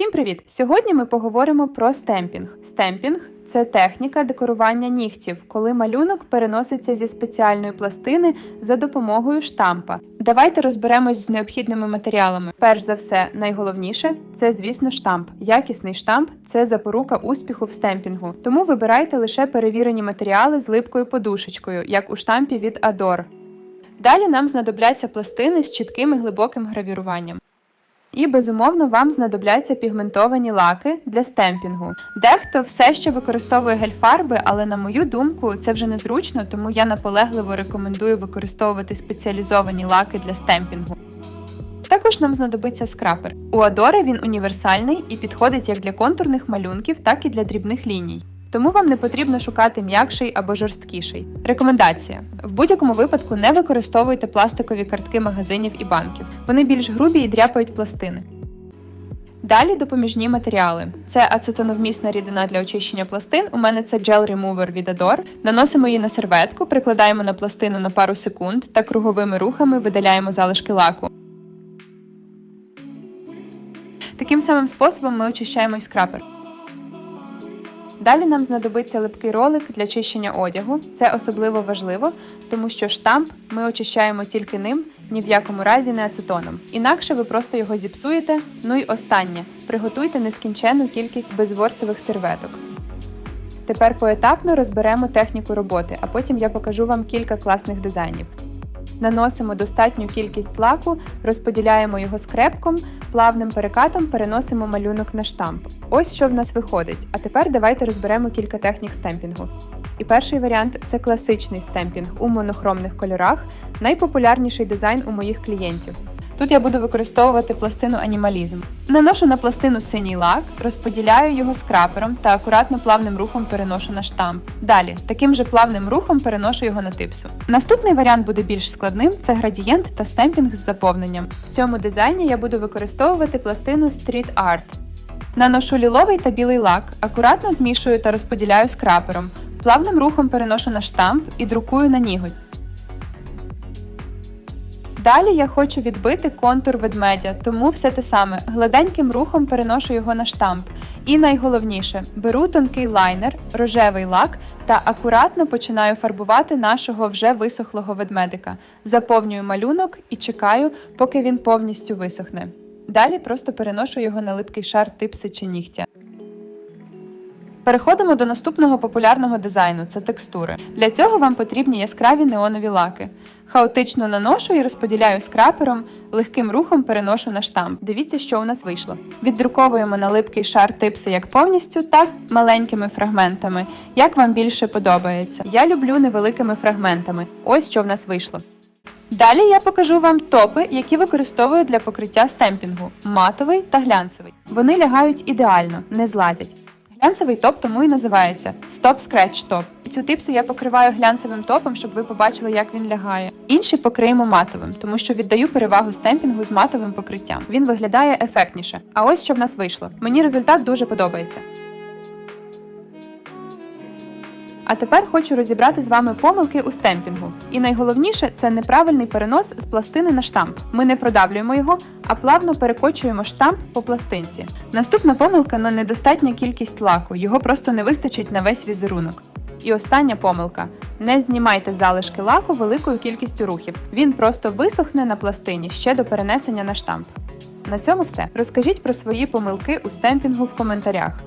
Всім привіт! Сьогодні ми поговоримо про стемпінг. Стемпінг це техніка декорування нігтів, коли малюнок переноситься зі спеціальної пластини за допомогою штампа. Давайте розберемось з необхідними матеріалами. Перш за все, найголовніше це, звісно, штамп. Якісний штамп це запорука успіху в стемпінгу. Тому вибирайте лише перевірені матеріали з липкою подушечкою, як у штампі від Adore. Далі нам знадобляться пластини з чітким і глибоким гравіруванням. І безумовно вам знадобляться пігментовані лаки для стемпінгу. Дехто все ще використовує гель-фарби, але на мою думку це вже незручно, тому я наполегливо рекомендую використовувати спеціалізовані лаки для стемпінгу. Також нам знадобиться скрапер. У Adore він універсальний і підходить як для контурних малюнків, так і для дрібних ліній. Тому вам не потрібно шукати м'якший або жорсткіший. Рекомендація: в будь-якому випадку не використовуйте пластикові картки магазинів і банків. Вони більш грубі і дряпають пластини. Далі допоміжні матеріали. Це ацетоновмісна рідина для очищення пластин. У мене це Gel Remover від Adore. Наносимо її на серветку, прикладаємо на пластину на пару секунд та круговими рухами видаляємо залишки лаку. Таким самим способом ми очищаємо і скрапер. Далі нам знадобиться липкий ролик для чищення одягу. Це особливо важливо, тому що штамп ми очищаємо тільки ним, ні в якому разі не ацетоном. Інакше ви просто його зіпсуєте. Ну і останнє приготуйте нескінченну кількість безворсових серветок. Тепер поетапно розберемо техніку роботи, а потім я покажу вам кілька класних дизайнів. Наносимо достатню кількість лаку, розподіляємо його скрепком, плавним перекатом переносимо малюнок на штамп. Ось що в нас виходить. А тепер давайте розберемо кілька технік стемпінгу. І перший варіант це класичний стемпінг у монохромних кольорах, найпопулярніший дизайн у моїх клієнтів. Тут я буду використовувати пластину анімалізм. Наношу на пластину синій лак, розподіляю його скрапером та акуратно плавним рухом переношу на штамп. Далі, таким же плавним рухом переношу його на типсу. Наступний варіант буде більш складним це градієнт та стемпінг з заповненням. В цьому дизайні я буду використовувати пластину Street Art. Наношу ліловий та білий лак, акуратно змішую та розподіляю скрапером. Плавним рухом переношу на штамп і друкую на ніготь. Далі я хочу відбити контур ведмедя, тому все те саме. Гладеньким рухом переношу його на штамп. І найголовніше, беру тонкий лайнер, рожевий лак та акуратно починаю фарбувати нашого вже висохлого ведмедика. Заповнюю малюнок і чекаю, поки він повністю висохне. Далі просто переношу його на липкий шар типси чи нігтя. Переходимо до наступного популярного дизайну це текстури. Для цього вам потрібні яскраві неонові лаки. Хаотично наношу і розподіляю скрапером, легким рухом переношу на штамп. Дивіться, що у нас вийшло. Віддруковуємо на липкий шар типси як повністю, так маленькими фрагментами, як вам більше подобається. Я люблю невеликими фрагментами. Ось що в нас вийшло. Далі я покажу вам топи, які використовую для покриття стемпінгу: матовий та глянцевий. Вони лягають ідеально, не злазять. Глянцевий топ тому і називається Stop Scratch Top. Цю типсу я покриваю глянцевим топом, щоб ви побачили, як він лягає. Інший покриємо матовим, тому що віддаю перевагу стемпінгу з матовим покриттям. Він виглядає ефектніше. А ось що в нас вийшло. Мені результат дуже подобається. А тепер хочу розібрати з вами помилки у стемпінгу. І найголовніше це неправильний перенос з пластини на штамп. Ми не продавлюємо його, а плавно перекочуємо штамп по пластинці. Наступна помилка на недостатня кількість лаку. Його просто не вистачить на весь візерунок. І остання помилка: не знімайте залишки лаку великою кількістю рухів. Він просто висохне на пластині ще до перенесення на штамп. На цьому все. Розкажіть про свої помилки у стемпінгу в коментарях.